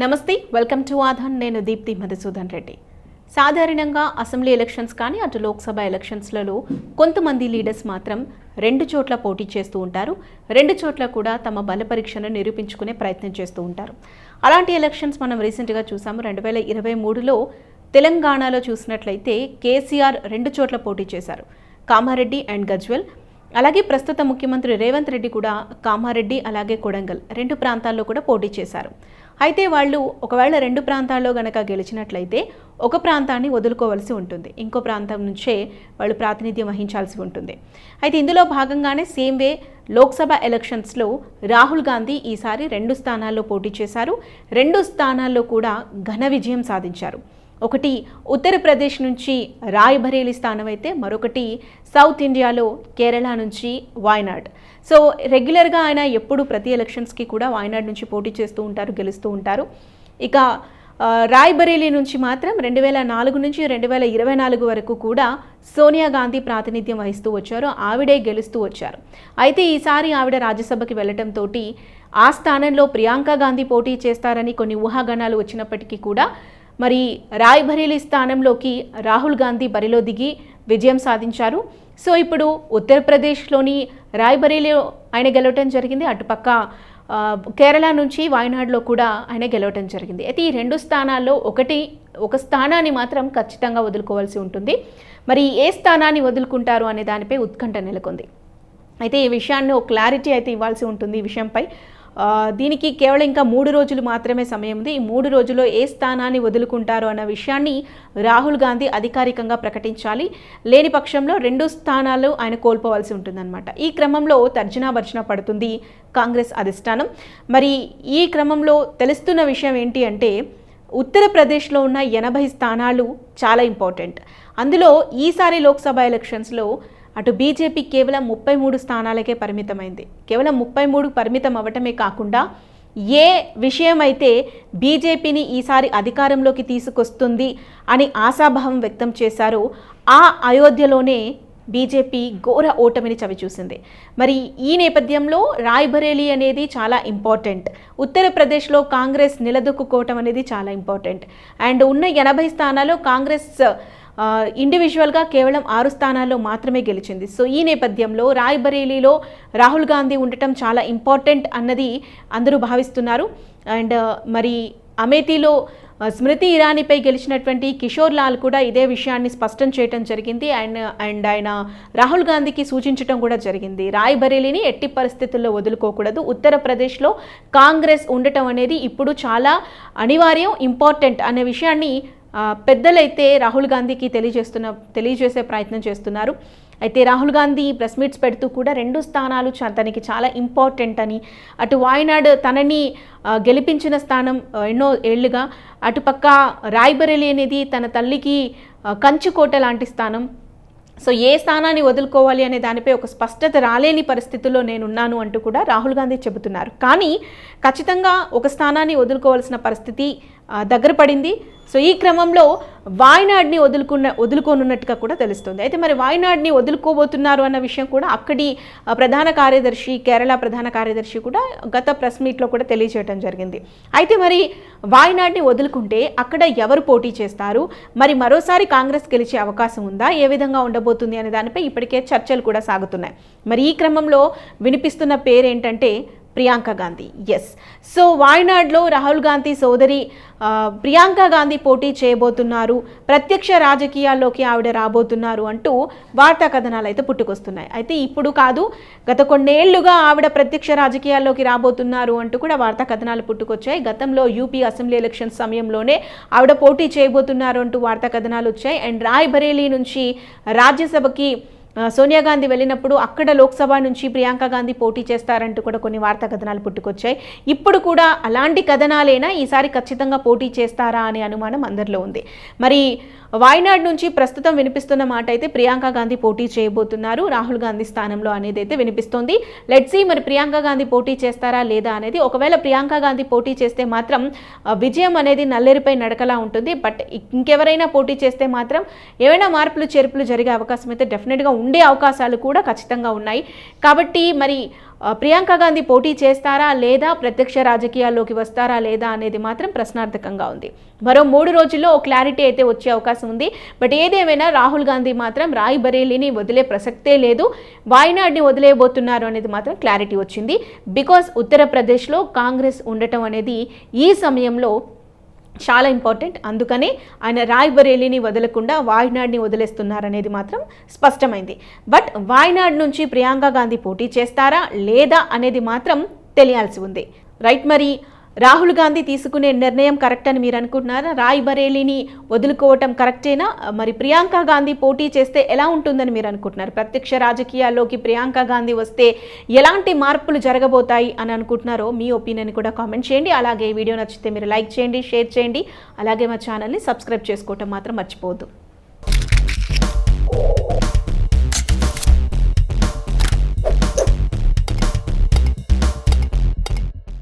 నమస్తే welcome to ఆధాన్. నేను దీప్తి మధుసూదన్ రెడ్డి. సాధారణంగా అసెంబ్లీ ఎలక్షన్స్ కానీ అటు లోక్సభ ఎలక్షన్స్లలో కొంతమంది లీడర్స్ మాత్రం రెండు చోట్ల పోటీ చేస్తూ ఉంటారు. రెండు చోట్ల కూడా తమ బల పరీక్షను నిరూపించుకునే ప్రయత్నం చేస్తూ ఉంటారు. అలాంటి ఎలక్షన్స్ మనం రీసెంట్గా చూసాము. రెండు వేల ఇరవై మూడులో తెలంగాణలో చూసినట్లయితే కేసీఆర్ రెండు చోట్ల పోటీ చేశారు. కామారెడ్డి అండ్ గజ్వెల్. అలాగే ప్రస్తుత ముఖ్యమంత్రి రేవంత్ రెడ్డి కూడా కామారెడ్డి అలాగే కొడంగల్ రెండు ప్రాంతాల్లో కూడా పోటీ చేశారు. అయితే వాళ్ళు ఒకవేళ రెండు ప్రాంతాల్లో గనక గెలిచినట్లయితే ఒక ప్రాంతాన్ని వదులుకోవలసి ఉంటుంది. ఇంకో ప్రాంతం నుంచే వాళ్ళు ప్రాతినిధ్యం వహించాల్సి ఉంటుంది. అయితే ఇందులో భాగంగానే సేమ్ వే లోక్సభ ఎలక్షన్స్లో రాహుల్ గాంధీ ఈసారి రెండు స్థానాల్లో పోటీ చేశారు. రెండు స్థానాల్లో కూడా ఘన విజయం సాధించారు. ఒకటి ఉత్తరప్రదేశ్ నుంచి రాయ్బరేలీ స్థానం అయితే మరొకటి సౌత్ ఇండియాలో కేరళ నుంచి వాయనాడ్. సో రెగ్యులర్గా ఆయన ఎప్పుడు ప్రతి ఎలక్షన్స్కి కూడా వాయనాడ్ నుంచి పోటీ చేస్తూ ఉంటారు గెలుస్తూ ఉంటారు. ఇక రాయ్బరేలీ నుంచి మాత్రం రెండు వేల నాలుగు నుంచి రెండు వేల ఇరవై నాలుగు వరకు కూడా సోనియా గాంధీ ప్రాతినిధ్యం వహిస్తూ వచ్చారు ఆవిడే గెలుస్తూ వచ్చారు. అయితే ఈసారి ఆవిడ రాజ్యసభకి వెళ్ళటంతో ఆ స్థానంలో ప్రియాంక గాంధీ పోటీ చేస్తారని కొన్ని ఊహాగానాలు వచ్చినప్పటికీ కూడా మరి రాయ్బరేలీ స్థానంలోకి రాహుల్ గాంధీ బరిలో దిగి విజయం సాధించారు. సో ఇప్పుడు ఉత్తరప్రదేశ్లోని రాయ్బరేలీలో ఆయన గెలవటం జరిగింది. అటుపక్క కేరళ నుంచి వాయనాడులో కూడా ఆయన గెలవటం జరిగింది. అయితే ఈ రెండు స్థానాల్లో ఒకటి ఒక స్థానాన్ని మాత్రం ఖచ్చితంగా వదులుకోవాల్సి ఉంటుంది. మరి ఏ స్థానాన్ని వదులుకుంటారు అనే దానిపై ఉత్కంఠ నెలకొంది. అయితే ఈ విషయాన్ని ఒక క్లారిటీ అయితే ఇవ్వాల్సి ఉంటుంది ఈ విషయంపై. దీనికి కేవలం ఇంకా మూడు రోజులు మాత్రమే సమయం ఉంది. ఈ మూడు రోజుల్లో ఏ స్థానాన్ని వదులుకుంటారు అన్న విషయాన్ని రాహుల్ గాంధీ అధికారికంగా ప్రకటించాలి. లేని పక్షంలో రెండు స్థానాలు ఆయన కోల్పోవాల్సి ఉంటుందన్నమాట. ఈ క్రమంలో తర్జనా భర్జన పడుతుంది కాంగ్రెస్ అధిష్టానం. మరి ఈ క్రమంలో తెలుస్తున్న విషయం ఏంటి అంటే ఉత్తరప్రదేశ్లో ఉన్న ఎనభై స్థానాలు చాలా ఇంపార్టెంట్. అందులో ఈసారి లోక్సభ ఎలక్షన్స్లో అటు బీజేపీ కేవలం ముప్పై మూడు స్థానాలకే పరిమితమైంది. కేవలం ముప్పై మూడు పరిమితం అవ్వటమే కాకుండా ఏ విషయం అయితే బీజేపీని ఈసారి అధికారంలోకి తీసుకొస్తుంది అని ఆశాభావం వ్యక్తం చేశారో ఆ అయోధ్యలోనే బీజేపీ ఘోర ఓటమిని చవిచూసింది. మరి ఈ నేపథ్యంలో రాయ్బరేలీ అనేది చాలా ఇంపార్టెంట్. ఉత్తరప్రదేశ్లో కాంగ్రెస్ నిలదొక్కుకోవటం అనేది చాలా ఇంపార్టెంట్. అండ్ ఉన్న ఎనభై స్థానాల్లో కాంగ్రెస్ ఇండివిజువల్గా కేవలం ఆరు స్థానాల్లో మాత్రమే గెలిచింది. సో ఈ నేపథ్యంలో రాయ్బరేలీలో రాహుల్ గాంధీ ఉండటం చాలా ఇంపార్టెంట్ అన్నది అందరూ భావిస్తున్నారు. అండ్ మరి అమేథీలో స్మృతి ఇరానీపై గెలిచినటువంటి కిషోర్ లాల్ కూడా ఇదే విషయాన్ని స్పష్టం చేయడం జరిగింది. అండ్ అండ్ ఆయన రాహుల్ గాంధీకి సూచించడం కూడా జరిగింది. రాయ్బరేలీని ఎట్టి పరిస్థితుల్లో వదులుకోకూడదు. ఉత్తరప్రదేశ్లో కాంగ్రెస్ ఉండటం అనేది ఇప్పుడు చాలా అనివార్యం ఇంపార్టెంట్ అనే విషయాన్ని పెద్దలైతే రాహుల్ గాంధీకి తెలియజేస్తున్న తెలియజేసే ప్రయత్నం చేస్తున్నారు. అయితే రాహుల్ గాంధీ ప్రెస్ మీట్స్ పెడుతూ కూడా రెండు స్థానాలు తనకి చాలా ఇంపార్టెంట్ అని. అటు వాయనాడ్ తనని గెలిపించిన స్థానం ఎన్నో ఏళ్ళుగా. అటుపక్క రాయ్బరేలి అనేది తన తల్లికి కంచుకోట లాంటి స్థానం. సో ఏ స్థానాన్ని వదులుకోవాలి అనే దానిపై ఒక స్పష్టత రాలేని పరిస్థితుల్లో నేనున్నాను అంటూ కూడా రాహుల్ గాంధీ చెబుతున్నారు. కానీ ఖచ్చితంగా ఒక స్థానాన్ని వదులుకోవాల్సిన పరిస్థితి దగ్గర పడింది. సో ఈ క్రమంలో వాయనాడ్ని వదులుకున్న వదులుకోనున్నట్టుగా కూడా తెలుస్తుంది. అయితే మరి వాయనాడ్ని వదులుకోబోతున్నారు అన్న విషయం కూడా అక్కడి ప్రధాన కార్యదర్శి కేరళ ప్రధాన కార్యదర్శి కూడా గత ప్రెస్ మీట్లో కూడా తెలియజేయడం జరిగింది. అయితే మరి వాయనాడ్ని వదులుకుంటే అక్కడ ఎవరు పోటీ చేస్తారు? మరి మరోసారి కాంగ్రెస్ గెలిచే అవకాశం ఉందా? ఏ విధంగా ఉండబోతుంది అనే దానిపై ఇప్పటికే చర్చలు కూడా సాగుతున్నాయి. మరి ఈ క్రమంలో వినిపిస్తున్న పేరు ఏంటంటే ప్రియాంక గాంధీ. ఎస్ సో వాయనాడ్లో రాహుల్ గాంధీ సోదరి ప్రియాంక గాంధీ పోటీ చేయబోతున్నారు. ప్రత్యక్ష రాజకీయాల్లోకి ఆవిడ రాబోతున్నారు అంటూ వార్తా కథనాలు అయితే పుట్టుకొస్తున్నాయి. అయితే ఇప్పుడు కాదు గత కొన్నేళ్ళుగా ఆవిడ ప్రత్యక్ష రాజకీయాల్లోకి రాబోతున్నారు అంటూ కూడా వార్తా కథనాలు పుట్టుకొచ్చాయి. గతంలో యూపీ అసెంబ్లీ ఎలక్షన్ సమయంలోనే ఆవిడ పోటీ చేయబోతున్నారు అంటూ వార్తా కథనాలు వచ్చాయి. అండ్ రాయ్బరేలీ నుంచి రాజ్యసభకి సోనియా గాంధీ వెళ్ళినప్పుడు అక్కడ లోక్సభ నుంచి ప్రియాంక గాంధీ పోటీ చేస్తారంటూ కూడా కొన్ని వార్తా కథనాలు పుట్టుకొచ్చాయి. ఇప్పుడు కూడా అలాంటి కథనాలైనా ఈసారి ఖచ్చితంగా పోటీ చేస్తారా అనే అనుమానం అందరిలో ఉంది. మరి వాయనాడ్ నుంచి ప్రస్తుతం వినిపిస్తున్న మాట అయితే ప్రియాంక గాంధీ పోటీ చేయబోతున్నారు. రాహుల్ గాంధీ స్థానంలో అనేది అయితే వినిపిస్తోంది. లెట్సీ మరి ప్రియాంక గాంధీ పోటీ చేస్తారా లేదా అనేది ఒకవేళ ప్రియాంక గాంధీ పోటీ చేస్తే మాత్రం విజయం అనేది నల్లేరిపై నడకలా ఉంటుంది. బట్ ఇంకెవరైనా పోటీ చేస్తే మాత్రం ఏవైనా మార్పులు చేర్పులు జరిగే అవకాశం అయితే డెఫినెట్గా ఉండే అవకాశాలు కూడా ఖచ్చితంగా ఉన్నాయి. కాబట్టి మరి ప్రియాంక గాంధీ పోటీ చేస్తారా లేదా ప్రత్యక్ష రాజకీయాల్లోకి వస్తారా లేదా అనేది మాత్రం ప్రశ్నార్థకంగా ఉంది. మరో మూడు రోజుల్లో ఓ క్లారిటీ అయితే వచ్చే అవకాశం ఉంది. బట్ ఏదేమైనా రాహుల్ గాంధీ మాత్రం రాయ్ బరేలీని వదిలే ప్రసక్తే లేదు. వాయనాడ్ని వదిలేయబోతున్నారు అనేది మాత్రం క్లారిటీ వచ్చింది. బికాస్ ఉత్తరప్రదేశ్లో కాంగ్రెస్ ఉండటం అనేది ఈ సమయంలో చాలా ఇంపార్టెంట్. అందుకనే ఆయన రాయ్బరేలీని వదలకుండా వాయనాడ్ని వదిలేస్తున్నారనేది మాత్రం స్పష్టమైంది. బట్ వాయనాడ్ నుంచి ప్రియాంక గాంధీ పోటీ చేస్తారా లేదా అనేది మాత్రం తెలియాల్సి ఉంది. రైట్ మరి రాహుల్ గాంధీ తీసుకునే నిర్ణయం కరెక్ట్ అని మీరు అనుకుంటున్నారా? రాయ్ బరేలీని వదులుకోవటం కరెక్టేనా? మరి ప్రియాంక గాంధీ పోటీ చేస్తే ఎలా ఉంటుందని మీరు అనుకుంటున్నారు? ప్రత్యక్ష రాజకీయాల్లోకి ప్రియాంక గాంధీ వస్తే ఎలాంటి మార్పులు జరగబోతాయి అని అనుకుంటున్నారో మీ ఒపీనియన్ కూడా కామెంట్ చేయండి. అలాగే ఈ వీడియో నచ్చితే మీరు లైక్ చేయండి షేర్ చేయండి. అలాగే మా ఛానల్ని సబ్స్క్రైబ్ చేసుకోవటం మాత్రం మర్చిపోవద్దు.